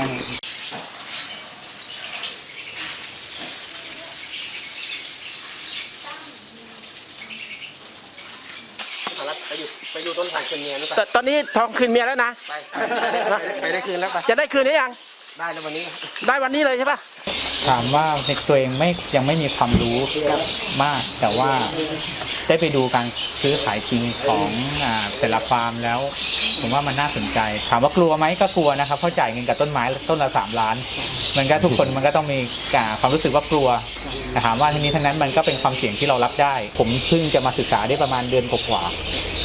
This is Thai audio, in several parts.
นั่งไปอยู่ไปอยู่ต้นทางคืนเมียนู่นไปตตอนนี้ทองคืนเมียแล้วนะ ไปไปได้คืนแล้วไปจะได้คืนได้ยัง ได้แล้ววันนี้ ได้วันนี้เลยใช่ปะ ถามว่าในตัวเองไม่ยังไม่มีความรู้มาก แต่ว่าได้ไปดูการซื้อขายจริงของอ่าแต่ละฟาร์มแล้ว ผมว่ามันน่าสนใจ ถามว่ากลัวไหมก็กลัวนะครับเพราะจ่ายเงินกับต้นไม้ต้นละสามล้าน มันก็ทุกคนมันก็ต้องมีอ่าความรู้สึกว่ากลัวแต่ถามว่าทั้งนี้ทั้งนั้นมันก็เป็นความเสี่ยงที่เรารับได้ ผมเพิ่งจะมาศึกษาได้ประมาณเดือนกว่าๆ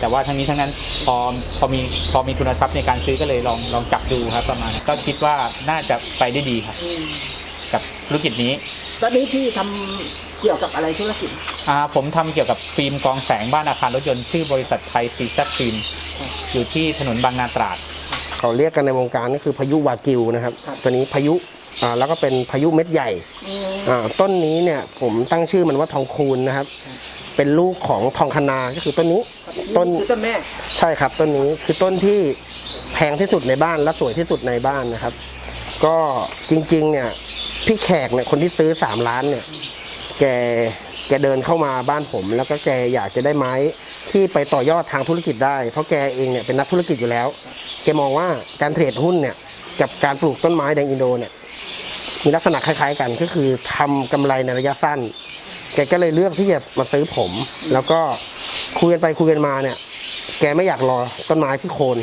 แต่ว่าทั้งนี้ทั้งนั้นพอพอมีพอมีทุนทรัพย์ในการซื้อก็เลยลองลองจับดูครับประมาณนั้นก็คิดว่าน่าจะไปได้ดีครับ กับธุรกิจนี้ ตอนนี้ที่ทำเกี่ยวกับอะไรธุรกิจ อ่าผมทำเกี่ยวกับฟิล์มกรองแสงบ้านอาคารรถยนต์ชื่อบริษัทไทยซีซัฟิล์มอยู่ที่ถนนบางนาตราด เขาเรียกกันในวงการก็คือพายุวากิวนะครับตัวนี้พายุอ่าแล้วก็เป็นพายุเม็ดใหญ่อ่าต้นนี้เนี่ยผมตั้งชื่อมันว่าทองคูณนะครับ เป็นลูกของทองคณาก็คือต้นนี้ ต้นคือต้นแม่ ใช่ครับต้นนี้คือต้นที่แพงที่สุดในบ้านและสวยที่สุดในบ้านนะครับ ก็จริงๆ เนี่ยพี่แขกเนี่ยคนที่ซื้อ3ล้านเนี่ย แกแกเดินเข้ามาบ้านผม แล้วก็แกอยากจะได้ไม้ที่ไปต่อยอดทางธุรกิจได้ เพราะแกเองเนี่ยเป็นนักธุรกิจอยู่แล้ว แกมองว่าการเทรดหุ้นเนี่ยกับการปลูกต้นไม้ในอินโดเนี่ยมีลักษณะคล้ายๆกันก็คือทำกำไรในระยะสั้น แกก็เลยเลือกที่จะมาซื้อผม แล้วก็คุยกันไปคุยกันมาเนี่ย แกไม่อยากรอต้นไม้ที่โคน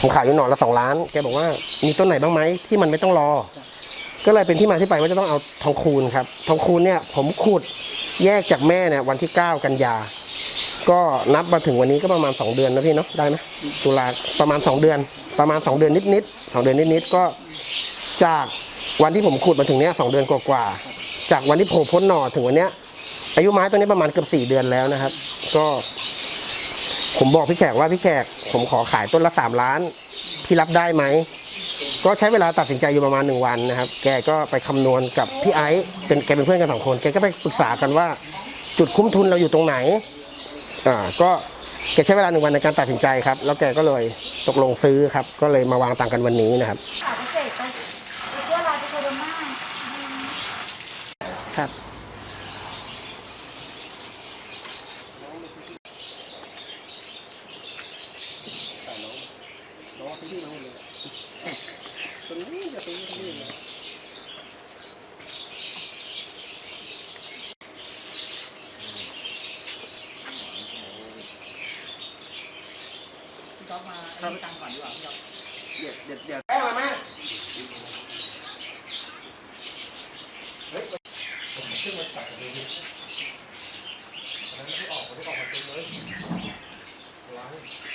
ผมขายอยู่หน่อละสองล้าน แกบอกว่ามีต้นไหนบ้างไหมที่มันไม่ต้องรอ ก็เลยเป็นที่มาที่ไปว่าจะต้องเอาทองคูณครับ ทองคูณเนี่ยผมขุดแยกจากแม่เนี่ยวันที่ 9 กันยา ก็นับมาถึงวันนี้ก็ประมาณ 2 เดือนนะพี่เนาะได้ไหมตุลาประมาณ 2 เดือน ประมาณ 2 เดือนนิดๆสองเดือนนิดๆก็จากวันที่ผมขุดมาถึงเนี้ยสองเดือนกว่าๆจากวันที่โผล่พ้นหน่อถึงวันเนี้ย อายุไม้ตัวนี้ประมาณเกือบสี่เดือนแล้วนะครับ ก็ ผมบอกพี่แขกว่าพี่แขกผมขอขายต้นละสามล้าน พี่รับได้ไหม ก็ใช้เวลาตัดสินใจอยู่ประมาณหนึ่งวันนะครับ แกก็ไปคำนวณกับพี่ไอซ์เป็นแกเป็นเพื่อนกันสองคน แกก็ไปปรึกษากันว่า จุดคุ้มทุนเราอยู่ตรงไหน อ่า ก็แกใช้เวลาหนึ่งวันในการตัดสินใจครับ แล้วแกก็เลยตกลงซื้อครับ ก็เลยมาวางตังค์กันวันนี้นะครับ ขาพิเศษไปไปเที่ยวลายไปโคโรนาครับเดี๋ยวเดี๋ยวเดี๋ยวแม่มาแม่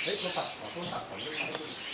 เฮ้ยโทรศัพท์ขอโทรศัพท์ผมไม่ได้